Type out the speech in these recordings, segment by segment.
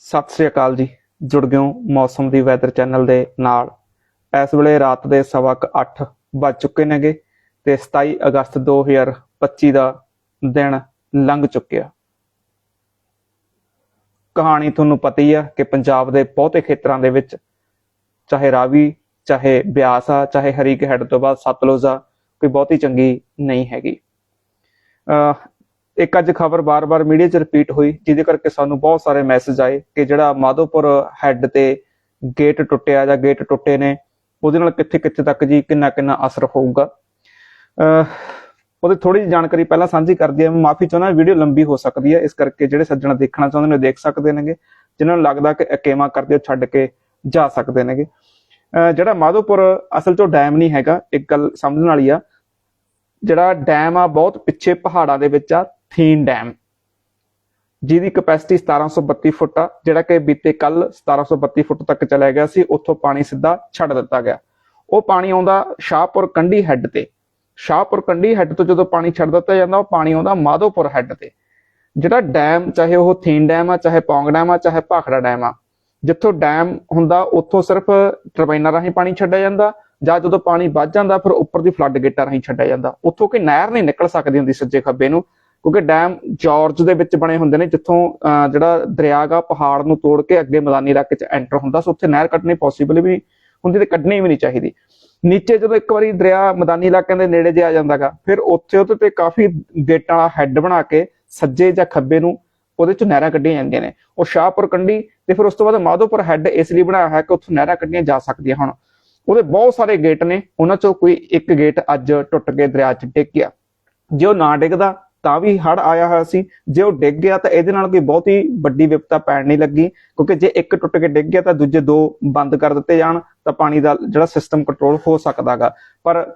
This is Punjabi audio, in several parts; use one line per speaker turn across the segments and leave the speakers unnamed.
ਸਤਿ ਸ੍ਰੀ ਅਕਾਲ ਜੀ। ਜੁੜ ਗਏ ਮੌਸਮ ਦੀ ਵੈਦਰ ਚੈਨਲ ਦੇ ਨਾਲ। ਇਸ ਵੇਲੇ ਰਾਤ ਦੇ ਸਵਾ ਕੁ ਅੱਠ ਵੱਜ ਚੁੱਕੇ ਨੇਗੇ ਤੇ 27 ਅਗਸਤ 2025 ਦਾ ਦਿਨ ਲੰਘ ਚੁੱਕਿਆ। ਕਹਾਣੀ ਤੁਹਾਨੂੰ ਪਤਾ ਹੀ ਆ ਕਿ ਪੰਜਾਬ ਦੇ ਬਹੁਤੇ ਖੇਤਰਾਂ ਦੇ ਵਿੱਚ ਚਾਹੇ ਰਾਵੀ, ਚਾਹੇ ਬਿਆਸ ਆ, ਚਾਹੇ ਹਰੀਕੇ ਹੈੱਡ ਤੋਂ ਬਾਅਦ ਸਤਲੁਜ ਆ, ਕੋਈ ਬਹੁਤੀ ਚੰਗੀ ਨਹੀਂ ਹੈਗੀ। ਅਹ ਇੱਕ ਅੱਜ ਖਬਰ ਬਾਰ-ਬਾਰ ਮੀਡੀਆ 'ਚ ਰਿਪੀਟ ਹੋਈ, ਜਿਹਦੇ ਕਰਕੇ ਸਾਨੂੰ ਬਹੁਤ ਸਾਰੇ ਮੈਸੇਜ ਆਏ ਕਿ ਜਿਹੜਾ ਮਾਧੋਪੁਰ ਹੈੱਡ ਤੇ ਗੇਟ ਟੁੱਟਿਆ ਜਾਂ ਗੇਟ ਟੁੱਟੇ ਨੇ, ਉਹਦੇ ਨਾਲ ਕਿੱਥੇ-ਕਿੱਥੇ ਤੱਕ ਜੀ, ਕਿੰਨਾ-ਕਿੰਨਾ ਅਸਰ ਹੋਊਗਾ। ਉਹਦੀ ਥੋੜੀ ਜਿਹੀ ਜਾਣਕਾਰੀ ਪਹਿਲਾਂ ਸਾਂਝੀ ਕਰਦੀ ਹਾਂ ਮਾਫੀ ਚਾਹੁੰਦਾ ਵੀਡੀਓ ਲੰਬੀ ਹੋ ਸਕਦੀ ਹੈ, ਇਸ ਕਰਕੇ ਜਿਹੜੇ ਸੱਜਣ ਦੇਖਣਾ ਚਾਹੁੰਦੇ ਨੇ, ਉਹ ਦੇਖ ਸਕਦੇ ਨੇਗੇ। ਜਿਨ੍ਹਾਂ ਨੂੰ ਲੱਗਦਾ ਕਿ ਅਕੇਮਾ ਕਰਦੇ ਉਹ ਛੱਡ ਕੇ ਜਾ ਸਕਦੇ ਨੇਗੇ। ਅਹ ਜਿਹੜਾ ਮਾਧੋਪੁਰ ਅਸਲ 'ਚੋਂ ਡੈਮ ਨਹੀਂ ਹੈਗਾ, ਇੱਕ ਗੱਲ ਸਮਝਣ ਵਾਲੀ ਆ, ਜਿਹੜਾ ਡੈਮ ਆ, ਬਹੁਤ ਪਿੱਛੇ ਪਹਾੜਾਂ ਦੇ ਵਿੱਚ ਆ ਥੀਨ ਡੈਮ। ਜਿਹਦੀ ਕਪੈਸਿਟੀ 1732 ਫੁੱਟ ਆ, ਜਿਹੜਾ ਕਿ ਬੀਤੇ ਕੱਲ 1732 ਫੁੱਟ ਤੱਕ ਚਲਾ ਗਿਆ ਸੀ, ਉੱਥੋਂ ਪਾਣੀ ਸਿੱਧਾ ਛੱਡ ਦਿੱਤਾ ਗਿਆ। ਉਹ ਪਾਣੀ ਆਉਂਦਾ ਸ਼ਾਹਪੁਰ ਕੰਢੀ ਹੈੱਡ ਤੇ। ਸ਼ਾਹਪੁਰ ਕੰਢੀ ਹੈੱਡ ਤੋਂ ਜਦੋਂ ਪਾਣੀ ਛੱਡ ਦਿੱਤਾ ਜਾਂਦਾ, ਉਹ ਪਾਣੀ ਆਉਂਦਾ ਮਾਧੋਪੁਰ ਹੈੱਡ ਤੇ। ਜਿਹੜਾ ਡੈਮ, ਚਾਹੇ ਉਹ ਥੀਨ ਡੈਮ ਆ, ਚਾਹੇ ਪੌਂਗ ਡੈਮ ਆ, ਚਾਹੇ ਭਾਖੜਾ ਡੈਮ ਆ, ਜਿੱਥੋਂ ਡੈਮ ਹੁੰਦਾ, ਉੱਥੋਂ ਸਿਰਫ ਟਰਬਾਈਨਾਂ ਰਾਹੀਂ ਪਾਣੀ ਛੱਡਿਆ ਜਾਂਦਾ, ਜਾਂ ਜਦੋਂ ਪਾਣੀ ਵੱਧ ਜਾਂਦਾ, ਫਿਰ ਉੱਪਰ ਦੀ ਫਲੱਡ ਗੇਟਾਂ ਰਾਹੀਂ ਛੱਡਿਆ ਜਾਂਦਾ। ਉੱਥੋਂ ਕਿ ਨਹਿਰ ਨਹੀਂ ਨਿਕਲ ਸਕਦੀ ਹੁੰਦੀ ਸੱਜੇ ਖੱਬੇ ਨੂੰ। ਕਿਉਂਕਿ ਡੈਮ ਜਾਰਜ ਦੇ ਵਿੱਚ ਬਣੇ ਹੁੰਦੇ ਨੇ ਜਿੱਥੋਂ ਅਹ, ਜਿਹੜਾ ਦਰਿਆ ਗਾ ਪਹਾੜ ਨੂੰ ਤੋੜ ਕੇ ਅੱਗੇ ਮੈਦਾਨੀ ਇਲਾਕੇ 'ਚ ਐਂਟਰ ਹੁੰਦਾ ਸੋ ਉੱਥੇ ਨਹਿਰ ਕੱਢਣੀ ਪੋਸੀਬਲ ਵੀ ਹੁੰਦੀ ਤੇ ਕੱਢਣੀ ਵੀ ਨਹੀਂ ਚਾਹੀਦੀ। ਨੀਚੇ ਜਦੋਂ ਇੱਕ ਵਾਰੀ ਦਰਿਆ ਮੈਦਾਨੀ ਇਲਾਕਿਆਂ ਦੇ ਨੇੜੇ ਜੇ ਆ ਜਾਂਦਾਗਾ ਫਿਰ ਉੱਥੇ ਉਹਦੇ ਤੇ ਕਾਫੀ ਗੇਟਾਂ ਵਾਲਾ ਹੈੱਡ ਬਣਾ ਕੇ ਸੱਜੇ ਜਾਂ ਖੱਬੇ ਨੂੰ ਉਹਦੇ ਚ ਨਹਿਰਾਂ ਕੱਢੀਆਂ ਜਾਂਦੀਆਂ ਨੇ। ਉਹ ਸ਼ਾਹਪੁਰ ਕੰਢੀ ਤੇ ਫਿਰ ਉਸ ਤੋਂ ਬਾਅਦ ਮਾਧੋਪੁਰ ਹੈੱਡ ਇਸ ਲਈ ਬਣਾਇਆ ਹੈ ਕਿ ਉੱਥੋਂ ਨਹਿਰਾਂ ਕੱਢੀਆਂ ਜਾ ਸਕਦੀਆਂ ਹੁਣ। ਉਹਦੇ ਬਹੁਤ ਸਾਰੇ ਗੇਟ ਨੇ ਉਹਨਾਂ ਚੋਂ ਕੋਈ ਇੱਕ ਗੇਟ ਅੱਜ ਟੁੱਟ ਕੇ ਦਰਿਆ 'ਚ ਡਿੱਗ ਗਿਆ। ਜੇ ਉਹ ਨਾ ਡਿੱਗਦਾ ਤਾਂ ਵੀ ਹੜ ਆਇਆ ਹੋਇਆ ਸੀ। ਜੇ ਉਹ ਡਿੱਗ ਗਿਆ ਤਾਂ ਇਹਦੇ ਨਾਲ ਕੋਈ ਬਹੁਤੀ ਵੱਡੀ ਵਿਪਤਾ ਪੈਣ ਨਹੀਂ ਲੱਗੀ। ਕਿਉਂਕਿ ਜੇ ਇੱਕ ਟੁੱਟ ਕੇ ਡਿੱਗ ਗਿਆ ਤਾਂ ਦੂਜੇ ਦੋ ਬੰਦ ਕਰ ਦਿੱਤੇ ਜਾਣ ਤਾਂ ਪਾਣੀ ਦਾ ਜਿਹੜਾ ਸਿਸਟਮ ਕੰਟਰੋਲ ਹੋ ਸਕਦਾਗਾ ਪਰ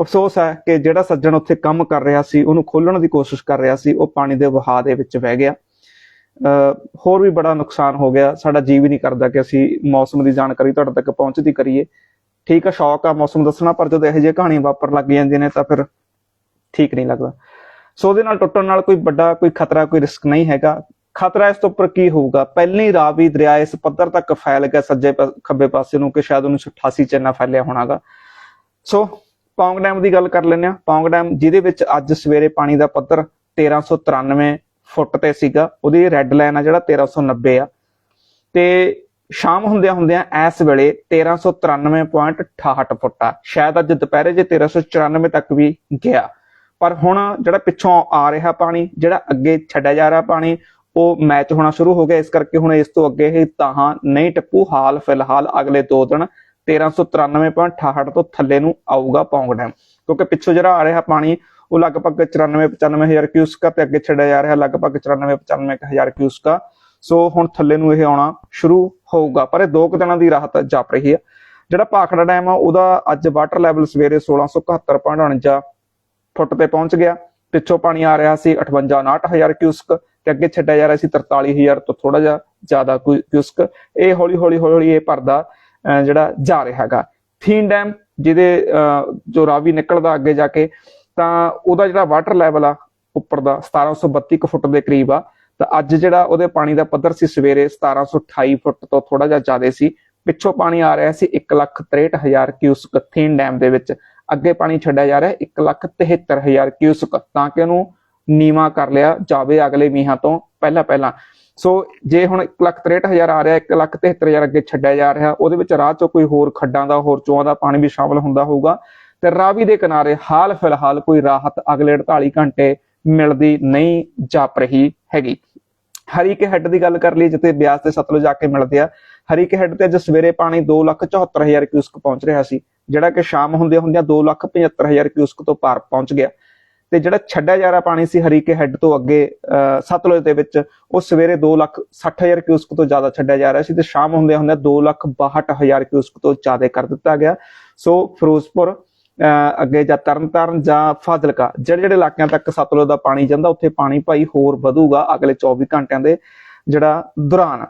ਅਫਸੋਸ ਹੈ ਕਿ ਜਿਹੜਾ ਸੱਜਣ ਉੱਥੇ ਕੰਮ ਕਰ ਰਿਹਾ ਸੀ ਉਹਨੂੰ ਖੋਲਣ ਦੀ ਕੋਸ਼ਿਸ਼ ਕਰ ਰਿਹਾ ਸੀ ਉਹ ਪਾਣੀ ਦੇ ਵਹਾਅ ਦੇ ਵਿੱਚ ਵਹਿ ਗਿਆ। ਅਹ, ਹੋਰ ਵੀ ਬੜਾ ਨੁਕਸਾਨ ਹੋ ਗਿਆ। ਸਾਡਾ ਜੀ ਵੀ ਨਹੀਂ ਕਰਦਾ ਕਿ ਅਸੀਂ ਮੌਸਮ ਦੀ ਜਾਣਕਾਰੀ ਤੁਹਾਡੇ ਤੱਕ ਪਹੁੰਚਦੀ ਕਰੀਏ। ਠੀਕ ਆ ਸ਼ੌਕ ਆ ਮੌਸਮ ਦੱਸਣਾ ਪਰ ਜਦੋਂ ਇਹੋ ਜਿਹੀਆਂ ਕਹਾਣੀਆਂ ਵਾਪਰ ਲੱਗ ਜਾਂਦੀਆਂ ਨੇ ਤਾਂ ਫਿਰ ਠੀਕ ਨਹੀਂ ਲੱਗਦਾ। ਸੋ ਉਹਦੇ ਨਾਲ ਟੁੱਟਣ ਨਾਲ ਕੋਈ ਵੱਡਾ ਕੋਈ ਖਤਰਾ, ਕੋਈ ਰਿਸਕ ਨਹੀਂ ਹੈਗਾ। ਖਤਰਾ ਇਸ ਤੋਂ ਉੱਪਰ ਕੀ ਹੋਊਗਾ? ਪਹਿਲੀ ਰਾਵੀ ਦਰਿਆ ਇਸ ਪੱਧਰ ਤੱਕ ਫੈਲ ਗਿਆ ਸੱਜੇ ਖੱਬੇ ਪਾਸੇ ਨੂੰ ਕਿ ਸ਼ਾਇਦ 1988 ਚ ਇੰਨਾ ਫੈਲਿਆ ਹੋਣਾਗਾ। ਸੋ ਪੌਂਗ ਡੈਮ ਦੀ ਗੱਲ ਕਰ ਲੈਂਦੇ ਆ ਪੌਂਗ ਡੈਮ ਜਿਹਦੇ ਵਿੱਚ ਅੱਜ ਸਵੇਰੇ ਪਾਣੀ ਦਾ ਪੱਧਰ 1393 ਫੁੱਟ ਤੇ ਸੀਗਾ। ਉਹਦੀ ਰੈੱਡ ਲਾਈਨ ਆ ਜਿਹੜਾ 1390 ਆ। ਤੇ ਸ਼ਾਮ ਹੁੰਦਿਆਂ ਹੁੰਦਿਆਂ ਇਸ ਵੇਲੇ 1393.68 ਫੁੱਟ ਆ। ਸ਼ਾਇਦ ਅੱਜ ਦੁਪਹਿਰੇ ਜੇ 1394 ਤੱਕ ਵੀ ਗਿਆ। ਪਰ ਹੁਣ ਜਿਹੜਾ ਪਿੱਛੋਂ ਆ ਰਿਹਾ ਪਾਣੀ, ਜਿਹੜਾ ਅੱਗੇ ਛੱਡਿਆ ਜਾ ਰਿਹਾ ਪਾਣੀ, ਉਹ ਮੈਚ ਹੋਣਾ ਸ਼ੁਰੂ ਹੋ ਗਿਆ। ਇਸ ਕਰਕੇ ਹੁਣ ਇਸ ਤੋਂ ਅੱਗੇ ਇਹ ਤਾਂ ਨਹੀਂ ਟੱਪੂ। ਹਾਲ ਫਿਲਹਾਲ ਅਗਲੇ ਦੋ ਦਿਨ 1393.68 ਤੋਂ ਥੱਲੇ ਨੂੰ ਆਊਗਾ ਪੌਂਗ ਡੈਮ। ਕਿਉਂਕਿ ਪਿੱਛੋਂ ਜਿਹੜਾ ਆ ਰਿਹਾ ਪਾਣੀ, ਉਹ ਲਗਭਗ 94 95000 ਕਿਊਸਕ ਆ ਤੇ ਅੱਗੇ ਛੱਡਿਆ ਜਾ ਰਿਹਾ, ਲਗਭਗ 94 95000 ਕਿਊਸਕ। ਆ ਸੋ ਹੁਣ ਥੱਲੇ ਨੂੰ ਇਹ ਆਉਣਾ ਸ਼ੁਰੂ ਹੋਊਗਾ। ਪਰ ਇਹ ਦੋ ਕੁ ਦਿਨਾਂ ਦੀ ਰਾਹਤ ਜਾਪ ਰਹੀ ਹੈ। ਜਿਹੜਾ ਭਾਖੜਾ ਡੈਮ ਆ, ਉਹਦਾ ਅੱਜ ਵਾਟਰ ਲੈਵਲ ਸਵੇਰੇ 1671.49 ਫੁੱਟ ਤੇ ਪਹੁੰਚ ਗਿਆ। ਪਿੱਛੋਂ ਪਾਣੀ ਆ ਰਿਹਾ ਸੀ 58 98000 ਕਿਊਸਕ ਤੇ ਅੱਗੇ ਛੱਡਿਆ ਜਾ ਰਿਹਾ ਸੀ 43000 ਤੋਂ ਥੋੜਾ ਜਿਹਾ ਜ਼ਿਆਦਾ ਕਿਊਸਕ। ਇਹ ਹੌਲੀ ਹੌਲੀ ਹੌਲੀ ਹੌਲੀ ਇਹ ਭਰਦਾ ਜਿਹੜਾ ਜਾ ਰਿਹਾ ਹੈਗਾ। ਥੀਨ ਡੈਮ ਜਿਹਦੇ ਜੋ ਰਾਵੀ ਨਿਕਲਦਾ ਅੱਗੇ ਜਾ ਕੇ, ਤਾਂ ਉਹਦਾ ਜਿਹੜਾ ਵਾਟਰ ਲੈਵਲ ਆ ਉੱਪਰ ਦਾ 1732 ਕੁ ਫੁੱਟ ਦੇ ਕਰੀਬ ਆ। ਤਾਂ ਅੱਜ ਜਿਹੜਾ ਉਹਦੇ ਪਾਣੀ ਦਾ ਪੱਧਰ ਸੀ ਸਵੇਰੇ 1728 ਫੁੱਟ ਤੋਂ ਥੋੜਾ ਜਿਹਾ ਜ਼ਿਆਦਾ ਸੀ। ਪਿੱਛੋਂ ਪਾਣੀ ਆ ਰਿਹਾ ਸੀ 163000 ਕਿਊਸਕ ਥੀਨ ਡੈਮ ਦੇ ਵਿੱਚ। ਅੱਗੇ ਪਾਣੀ ਛੱਡਿਆ ਜਾ ਰਿਹਾ 173000 ਕਿਊਸਕ, ਤਾਂ ਕਿ ਉਹਨੂੰ ਨੀਵਾ ਕਰ ਲਿਆ ਜਾਵੇ ਅਗਲੇ ਮੀਂਹਾਂ ਤੋਂ ਪਹਿਲਾਂ ਪਹਿਲਾਂ। ਸੋ ਜੇ ਹੁਣ 163000 ਆ ਰਿਹਾ 173000 ਅੱਗੇ ਛੱਡਿਆ ਜਾ ਰਿਹਾ, ਉਹਦੇ ਵਿੱਚ ਰਾਹ ਚੋਂ ਕੋਈ ਹੋਰ ਖੱਡਾਂ ਦਾ, ਹੋਰ ਚੋਆਂ ਦਾ ਪਾਣੀ ਵੀ ਸ਼ਾਮਲ ਹੁੰਦਾ ਹੋਊਗਾ। ਤੇ ਰਾਵੀ ਦੇ ਕਿਨਾਰੇ ਹਾਲ ਫਿਲਹਾਲ ਕੋਈ ਰਾਹਤ ਅਗਲੇ 48 ਘੰਟੇ ਮਿਲਦੀ ਨਹੀਂ ਜਾਪ ਰਹੀ ਹੈਗੀ। ਹਰੀਕੇ ਹੈੱਡ ਦੀ ਗੱਲ ਕਰ ਲਈ ਜਿੱਥੇ ਬਿਆਸ ਤੇ ਸਤਲੁਜ ਜਾ ਕੇ ਮਿਲਦੇ ਆ, ਹਰੀਕੇ ਹੈੱਡ ਤੇ ਅੱਜ ਸਵੇਰੇ ਪਾਣੀ 274000 ਕਿਊਸਕ ਪਹੁੰਚ ਰਿਹਾ ਸੀ। ਜਿਹੜਾ ਕਿ ਸ਼ਾਮ ਹੁੰਦੇ ਹੁੰਦਿਆਂ 275000 ਕਿਊਸਕ ਤੋਂ ਪਾਰ ਪਹੁੰਚ ਗਿਆ। ਤੇ ਜਿਹੜਾ ਛੱਡਿਆ ਜਾ ਰਿਹਾ ਪਾਣੀ ਸੀ ਹਰੀਕੇ ਹੈੱਡ ਤੋਂ ਅੱਗੇ ਅਹ, ਸਤਲੁਜ ਦੇ ਵਿੱਚ ਉਹ ਸਵੇਰੇ 260000 ਕਿਊਸਕ ਤੋਂ ਜ਼ਿਆਦਾ ਛੱਡਿਆ ਜਾ ਰਿਹਾ ਸੀ ਤੇ ਸ਼ਾਮ ਹੁੰਦੇ ਹੁੰਦੇ 262000 ਕਿਊਸਕ ਤੋਂ ਜ਼ਿਆਦਾ ਕਰ ਦਿੱਤਾ ਗਿਆ। ਸੋ ਫਿਰੋਜ਼ਪੁਰ ਅਹ, ਅੱਗੇ ਜਾਂ ਤਰਨਤਾਰਨ ਜਾਂ ਫਾਜ਼ਿਲਕਾ ਜਿਹੜੇ ਜਿਹੜੇ ਇਲਾਕਿਆਂ ਤੱਕ ਸਤਲੁਜ ਦਾ ਪਾਣੀ ਜਾਂਦਾ ਉੱਥੇ ਪਾਣੀ ਭਾਈ ਹੋਰ ਵਧੂਗਾ ਅਗਲੇ 24 ਘੰਟਿਆਂ ਦੇ ਜਿਹੜਾ ਦੌਰਾਨ।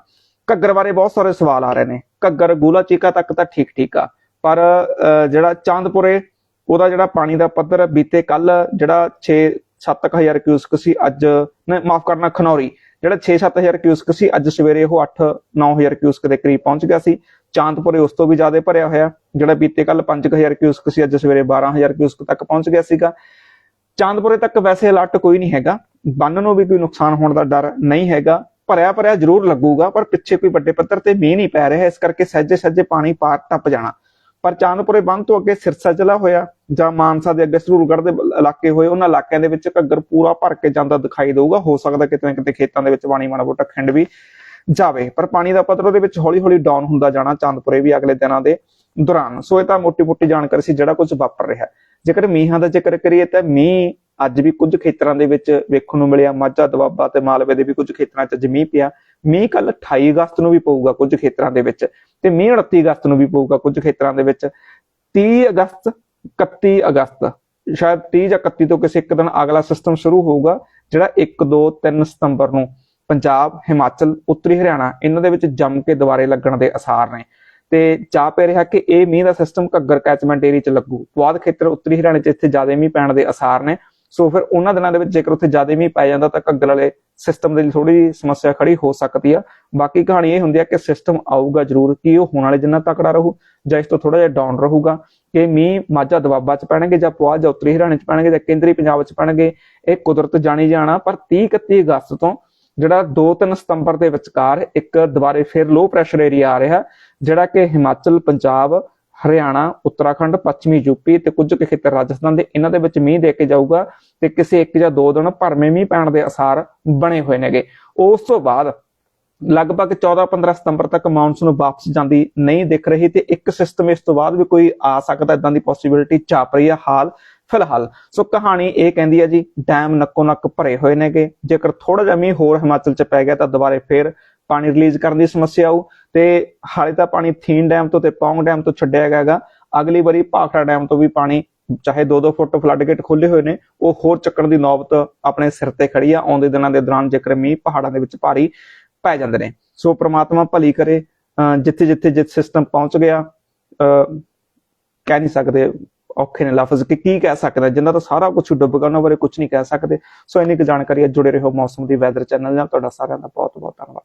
ਘੱਗਰ ਬਾਰੇ ਬਹੁਤ ਸਾਰੇ ਸਵਾਲ ਆ ਰਹੇ ਨੇ। ਘੱਗਰ ਗੂਲਾ ਚੀਕਾ ਤੱਕ ਤਾਂ ਠੀਕ ਠੀਕ ਆ। ਪਰ ਅਹ, ਜਿਹੜਾ ਚਾਂਦਪੁਰੇ ਉਹਦਾ ਜਿਹੜਾ ਪਾਣੀ ਦਾ ਪੱਧਰ ਬੀਤੇ ਕੱਲ ਜਿਹੜਾ 6 7000 ਕਿਊਸਕ ਸੀ ਅੱਜ ਮਾਫ ਕਰਨਾ ਖਨੌਰੀ ਜਿਹੜਾ 6-7000 ਕਿਊਸਕ ਸੀ ਅੱਜ ਸਵੇਰੇ ਉਹ 8-9000 ਕਿਊਸਕ ਦੇ ਕਰੀਬ ਪਹੁੰਚ ਗਿਆ ਸੀ। ਚਾਂਦਪੁਰੇ ਉਸ ਤੋਂ ਵੀ ਜ਼ਿਆਦਾ ਭਰਿਆ ਹੋਇਆ ਜਿਹੜਾ ਬੀਤੇ ਕੱਲ 5000 ਕਿਊਸਕ ਸੀ ਅੱਜ ਸਵੇਰੇ 12000 ਕਿਊਸਕ ਤੱਕ ਪਹੁੰਚ ਗਿਆ ਸੀਗਾ। ਚਾਂਦਪੁਰੇ ਤੱਕ ਵੈਸੇ ਅਲਰਟ ਕੋਈ ਨਹੀਂ ਹੈਗਾ ਬੰਨ ਨੂੰ ਵੀ ਕੋਈ ਨੁਕਸਾਨ ਹੋਣ ਦਾ ਡਰ ਨਹੀਂ ਹੈਗਾ। ਭਰਿਆ ਭਰਿਆ ਜ਼ਰੂਰ ਲੱਗੂਗਾ ਪਰ ਪਿੱਛੇ ਕੋਈ ਵੱਡੇ ਪੱਧਰ ਤੇ ਮੀਂਹ ਨਹੀਂ ਪੈ ਰਿਹਾ ਇਸ ਕਰਕੇ ਸਹਿਜੇ ਸਹਿਜੇ ਪਾਣੀ ਪਾਰ ਟੱਪ ਜਾਣਾ। ਪਰ ਚਾਂਦਪੁਰੇ ਬੰਨ ਤੋਂ ਅੱਗੇ ਸਿਰਸਾ ਚਲਾ ਹੋਇਆ, ਜਾਂ ਮਾਨਸਾ ਦੇ ਅੱਗੇ ਸਰੂਰਗੜ੍ਹ ਦੇ ਇਲਾਕੇ ਹੋਏ, ਉਹਨਾਂ ਇਲਾਕਿਆਂ ਦੇ ਵਿੱਚ ਘੱਗਰ ਪੂਰਾ ਭਰ ਕੇ ਜਾਂਦਾ ਦਿਖਾਈ ਦੇਊਗਾ। ਹੋ ਸਕਦਾ ਕਿਤੇ ਨਾ ਕਿਤੇ ਖੇਤਾਂ ਦੇ ਵਿੱਚ ਪਾਣੀ ਮਾੜਾ ਮੋਟਾ ਖਿੰਡ ਵੀ ਜਾਵੇ। ਪਰ ਪਾਣੀ ਦਾ ਪੱਧਰ ਉਹਦੇ ਵਿੱਚ ਹੌਲੀ ਹੌਲੀ ਡਾਊਨ ਹੁੰਦਾ ਜਾਣਾ ਚਾਂਦਪੁਰੇ ਵੀ ਅਗਲੇ ਦਿਨਾਂ ਦੇ ਦੌਰਾਨ। ਸੋ ਇਹ ਤਾਂ ਮੋਟੀ ਮੋਟੀ ਜਾਣਕਾਰੀ ਸੀ ਜਿਹੜਾ ਕੁਝ ਵਾਪਰ ਰਿਹਾ। ਜੇਕਰ ਮੀਂਹਾਂ ਦਾ ਜ਼ਿਕਰ ਕਰੀਏ ਤਾਂ ਮੀਂਹ ਅੱਜ ਵੀ ਕੁਝ ਖੇਤਰਾਂ ਦੇ ਵਿੱਚ ਵੇਖਣ ਨੂੰ ਮਿਲਿਆ। ਮਾਝਾ ਦੁਆਬਾ ਤੇ ਮਾਲਵੇ ਦੇ ਵੀ ਕੁਝ ਖੇਤਰਾਂ 'ਚ ਅੱਜ ਮੀਂਹ ਪਿਆ। ਮੀਂਹ ਕੱਲ 28 ਅਗਸਤ ਨੂੰ ਵੀ ਪਊਗਾ ਕੁਝ ਖੇਤਰਾਂ ਦੇ ਵਿੱਚ ਤੇ ਮੀਂਹ 29 ਅਗਸਤ ਨੂੰ ਵੀ ਪਊਗਾ ਕੁਝ ਖੇਤਰਾਂ ਦੇ ਵਿੱਚ। 30 ਅਗਸਤ 31 ਅਗਸਤ, ਸ਼ਾਇਦ 30 ਜਾਂ 31 ਤੋਂ ਕਿਸੇ ਇੱਕ ਦਿਨ ਅਗਲਾ ਸਿਸਟਮ ਸ਼ੁਰੂ ਹੋਊਗਾ, ਜਿਹੜਾ 1 2 3 ਸਤੰਬਰ ਨੂੰ ਪੰਜਾਬ, ਹਿਮਾਚਲ, ਉੱਤਰੀ ਹਰਿਆਣਾ ਇਹਨਾਂ ਦੇ ਵਿੱਚ ਜੰਮ ਕੇ ਦੁਬਾਰੇ ਲੱਗਣ ਦੇ ਅਸਾਰ ਨੇ। ਤੇ ਚਾਹ ਪੈ ਰਿਹਾ ਕਿ ਇਹ ਮੀਂਹ ਦਾ ਸਿਸਟਮ ਘੱਗਰ ਕੈਚਮੈਂਟ ਏਰੀਆ 'ਚ ਲੱਗੂ। ਬਾਅਦ ਖੇਤਰ ਉੱਤਰੀ ਹਰਿਆਣੇ 'ਚ ਇੱਥੇ ਜ਼ਿਆਦਾ ਮੀਂਹ ਪੈਣ ਦੇ ਅਸਾਰ ਨੇ। ਸੋ ਫਿਰ ਉਹਨਾਂ ਦਿਨਾਂ ਦੇ ਵਿੱਚ ਜੇਕਰ ਉੱਥੇ ਜ਼ਿਆਦਾ ਮੀਂਹ ਪੈ ਜਾਂਦਾ ਤਾਂ ਘੱਗਰ ਵਾਲੇ ਸਿਸਟਮ ਦੇ ਲਈ ਥੋੜੀ ਜਿਹੀ ਸਮੱਸਿਆ ਖੜੀ ਹੋ ਸਕਦੀ ਆ। ਬਾਕੀ ਕਹਾਣੀ ਇਹ ਹੁੰਦੀ ਆ ਕਿ ਸਿਸਟਮ ਆਊਗਾ ਜ਼ਰੂਰ ਕਿ ਉਹ ਹੋਣ ਵਾਲੇ ਜਿੰਨਾ ਤਕੜਾ ਰਹੂ ਜਾਂ ਇਸ ਤੋਂ ਥੋੜਾ ਜਿਹਾ ਡਾਊਨ ਰਹੂਗਾ। ਕਿ ਮੀਂਹ ਮਾਝਾ ਦਵਾਬਾ ਚ ਪੈਣਗੇ ਜਾਂ ਪੁਆਧ ਜਾਂ ਉੱਤਰੀ ਹਰਿਆਣੇ ਚ ਪੈਣਗੇ ਜਾਂ ਕੇਂਦਰੀ ਪੰਜਾਬ ਚ ਪੈਣਗੇ, ਇਹ ਕੁਦਰਤ ਜਾਣੀ ਜਾਣਾ। ਪਰ 30 31 ਅਗਸਤ ਤੋਂ ਜਿਹੜਾ 2-3 ਸਤੰਬਰ ਦੇ ਵਿਚਕਾਰ ਇੱਕ ਦੁਬਾਰੇ ਫਿਰ ਲੋ ਪ੍ਰੈਸ਼ਰ ਏਰੀਆ ਆ ਰਿਹਾ, ਜਿਹੜਾ ਕਿ ਹਿਮਾਚਲ, ਪੰਜਾਬ ਹਰਿਆਣਾ, ਉੱਤਰਾਖੰਡ, ਪੱਛਮੀ ਯੂਪੀ ਤੇ ਕੁਝ ਕੁ ਖੇਤਰ ਰਾਜਸਥਾਨ ਦੇ ਇਹਨਾਂ ਦੇ ਵਿੱਚ ਮੀਂਹ ਦੇ ਕੇ ਜਾਊਗਾ ਤੇ ਕਿਸੇ ਇੱਕ ਜਾਂ ਦੋ ਦਿਨ ਭਰਵੇਂ ਮੀਂਹ ਪੈਣ ਦੇ ਅਸਾਰ ਬਣੇ ਹੋਏ ਨੇਗੇ। ਉਸ ਤੋਂ ਬਾਅਦ ਲਗਭਗ 14-15 ਸਤੰਬਰ ਤੱਕ ਮੌਨਸੂਨ ਵਾਪਸ ਜਾਂਦੀ ਨਹੀਂ ਦਿਖ ਰਹੀ ਤੇ ਇੱਕ ਸਿਸਟਮ ਇਸ ਤੋਂ ਬਾਅਦ ਵੀ ਕੋਈ ਆ ਸਕਦਾ ਇਦਾਂ ਦੀ ਪੋਸਿਬਿਲਿਟੀ ਚਾਪ ਰਹੀ ਆ ਹਾਲ ਫਿਲਹਾਲ। ਸੋ ਕਹਾਣੀ ਇਹ ਕਹਿੰਦੀ ਹੈ ਜੀ ਡੈਮ ਨੱਕੋ ਨੱਕ ਭਰੇ ਹੋਏ ਨੇਗੇ। ਜੇਕਰ ਥੋੜਾ ਜਿਹਾ ਮੀਂਹ ਹੋਰ ਹਿਮਾਚਲ ਚ ਪੈ ਗਿਆ ਤਾਂ ਦੁਬਾਰੇ ਫੇਰ ਪਾਣੀ ਰਿਲੀਜ਼ ਕਰਨ ਦੀ ਸਮੱਸਿਆ ਆਊ। ਤੇ ਹਾਲੇ ਤਾਂ ਪਾਣੀ ਥੀਨ ਡੈਮ ਤੋਂ ਤੇ ਪੌਂਗ ਡੈਮ ਤੋਂ ਛੱਡਿਆ ਗਿਆ ਹੈਗਾ। ਅਗਲੀ ਵਾਰੀ ਭਾਖੜਾ ਡੈਮ ਤੋਂ ਵੀ ਪਾਣੀ, ਚਾਹੇ 2-2 ਫੁੱਟ ਫਲੱਡ ਗੇਟ ਖੋਲੇ ਹੋਏ ਨੇ, ਉਹ ਹੋਰ ਚੱਕਣ ਦੀ ਨੌਬਤ ਆਪਣੇ ਸਿਰ ਤੇ ਖੜੀ ਆ। ਆਉਂਦੇ ਦਿਨਾਂ ਦੇ ਦੌਰਾਨ ਜੇਕਰ ਮੀਂਹ ਪਹਾੜਾਂ ਦੇ ਵਿੱਚ ਭਾਰੀ ਪੈ ਜਾਂਦੇ ਨੇ। ਸੋ ਪ੍ਰਮਾਤਮਾ ਭਲੀ ਕਰੇ ਜਿੱਥੇ ਜਿੱਥੇ ਜਿੱਥੇ ਸਿਸਟਮ ਪਹੁੰਚ ਗਿਆ, ਅਹ ਕਹਿ ਨਹੀਂ ਸਕਦੇ ਔਖੇ ਨੇ ਲਫ਼ਜ਼ ਕਿ ਕੀ ਕਹਿ ਸਕਦਾ। ਜਿੰਨਾ ਤਾਂ ਸਾਰਾ ਕੁਝ ਡੁੱਬ ਗਿਆ, ਉਹਨਾਂ ਬਾਰੇ ਕੁਝ ਨਹੀਂ ਕਹਿ ਸਕਦੇ। ਸੋ ਇੰਨੀ ਕੁ ਜਾਣਕਾਰੀ ਹੈ ਜੁੜੇ ਰਹੋ ਮੌਸਮ ਦੀ ਵੈਦਰ ਚੈਨਲ ਨਾਲ। ਤੁਹਾਡਾ ਸਾਰਿਆਂ ਦਾ ਬਹੁਤ ਬਹੁਤ ਧੰਨਵਾਦ।